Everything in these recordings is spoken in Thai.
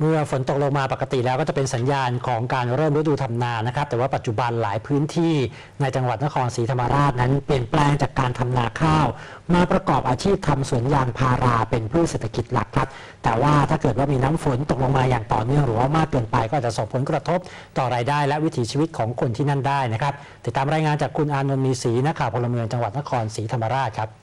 เมื่อฝนตกลงมาปกติแล้วก็จะเป็นสัญญาณของการเริ่มฤดูทำนานะครับ แต่ว่าปัจจุบันหลายพื้นที่ในจังหวัดนครศรีธรรมราชนั้นเปลี่ยนแปลงจากการทำนาข้าว มาประกอบอาชีพทำสวนยางพาราเป็นพืชเศรษฐกิจหลักครับ แต่ว่าถ้าเกิดว่ามีน้ำฝนตกลงมาอย่างต่อเนื่องหรือว่ามากเกินไปก็อาจจะส่งผลกระทบต่อรายได้ และวิถีชีวิตของคนที่นั่นได้นะครับติดตามรายงานจากคุณอานนท์มีศรีนักข่าวพลเมืองจังหวัดนครศรีธรรมราชครับ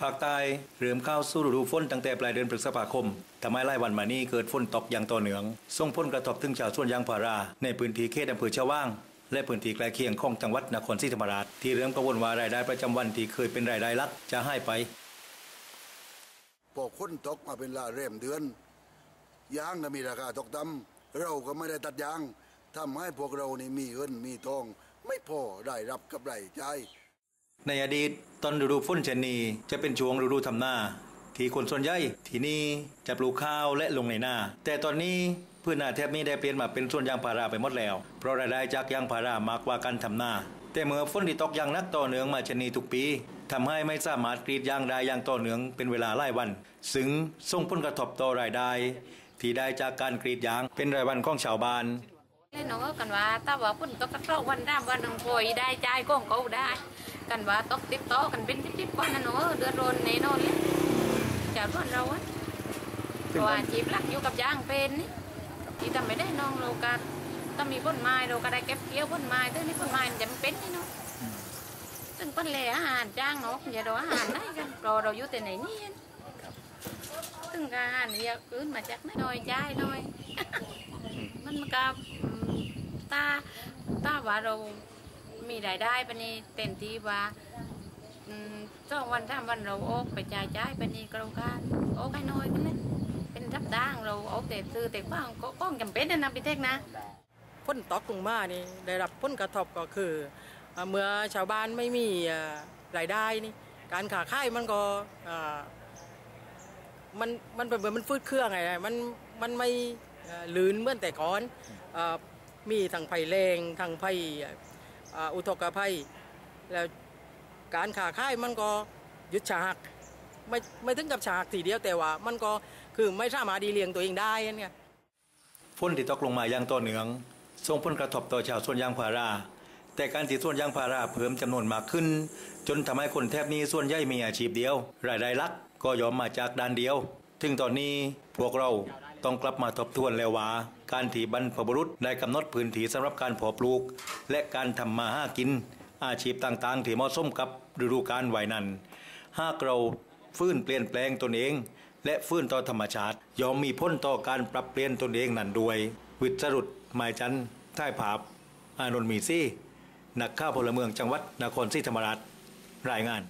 ภาคใต้เริ่มเข้าสู่ฤดูฝนตั้งแต่ปลายเดือนพฤษภาคมทำให้หลายวันมานี้เกิดฝนตกอย่างต่อเนื่อง ส่งผลกระทบถึงชาวสวนยางพารา ในพื้นที่เขตอำเภอชว่าง และพื้นที่ใกล้เคียงของจังหวัดนครศรีธรรมราช ที่เริ่มกังวลว่ารายได้ประจำวันที่เคยเป็นรายได้หลักจะหายไปพอคนตกมาเป็นลาเริ่มเดือนยางก็มีราคาตกต่ำเราก็ไม่ได้ตัดยางทำให้พวกเรานี่มีเงินมีทอง ไม่พอได้รับกับไรใจาย ในอดีตตอนฤดูฝนเช่นนี้จะเป็นช่วงฤดูทำนาที่คนส่วนใหญ่ที่นี่จะปลูกข้าวและลงในนาแต่ตอนนี้พืชนาแทบนี้ได้เปลี่ยนมาเป็นส่วนยางพาราไปหมดแล้ว เพราะรายได้จากยางพารามากกว่าการทำนาแต่เมื่อฝนที่ตกอย่างนักต่อเนื่องมาเช่นนี้ทุกปีทำให้ไม่สามารถกรีดยางได้อย่างต่อเนื่องเป็นเวลาหลายวัน ซึ่งส่งผลกระทบต่อรายได้ ที่ได้จากการกรีดยางเป็นรายวันของชาวบ้านเล่นน้องก็กันว่าถ้าว่าพุ่นตกกระโตกวันไดามวันหนึ่งพอยได้ใจก็ของเขาได้ กันว่าตกติดต่อกันเป็นติดๆวันนั้นเนาะเดือดร้อนแน่นอนเลยจากบ้านเราอะเพราะว่าจีบหลักอยู่กับยางเป็นนี่ที่ทำไม่ได้น้องเราก็ต้องมีต้นไม้เราก็ได้เก็บเกี่ยวต้นไม้ตึ้งนี่ต้นไม้มันจำเป็นนี่เนาะตึ้งปั้นแหล่อาหารจ้างเนาะอย่าเราอาหารได้กันเราเราอยู่แต่ไหนนี่เองตึ้งอาหารเนี่ยคืนมาจากน้อยใจน้อยมันก็อืมตาตาว่าเรา มีรายได้ปนี้เต็มที่ว่าสองวันสามวันเราโออกไปจ่ายจ่ายปนี้กระการออกให้น้อยกันเลยเป็นรับด้างเราโออกแต่ซื้อแต่กว้างก็งจำเป็นนะนะพี่เทกนะฝนตอกลงมานี่ได้รับผลกระทบก็คือ เมื่อชาวบ้านไม่มีรายได้นี่การขาขายมันก็มันมันเป็นเหมือนมันฟืดเครื่องไงมันมันไม่ลื่นเหมือนแต่ก่อนมีทั้งภัยแรงทั้งภัยเอุทกภัย แล้วการขาขายมันก็ยุดฉากไม่ไม่ถึงกับฉากทีเดียวแต่ว่า มันก็คือไม่สามารถดีเลี้ยงตัวเองได้เนี่ยฝนที่ตกลงมาอย่างต่อเนื่องส่งผลกระทบต่อชาวสวนยางพารา แต่การที่สวนยางพาราเพิ่มจำนวนมากขึ้น จนทำให้คนแทบนี้ส่วนใหญ่มีอาชีพเดียว รายได้ลักก็ยอมมาจากด้านเดียว ถึงตอนนี้พวกเรา ต้องกลับมาทบทวนแล้วว่า การที่บรรพบุรุษได้กำหนดพื้นที่สำหรับการเพาะปลูก และการทำมาหากิน อาชีพต่างๆ ที่เหมาะสมกับฤดูกาลไว้นั้น หากเราฟื้นเปลี่ยนแปลงตนเอง และฟื้นต่อธรรมชาติยอมมีพ้นต่อการปรับเปลี่ยนตนเองนั่นด้วย วิทย์สรุดหมายจันทร์ท่ายภาพอานนท์มีซี่นักข่าวพลเมืองจังหวัดนครศรีธรรมราชรายงาน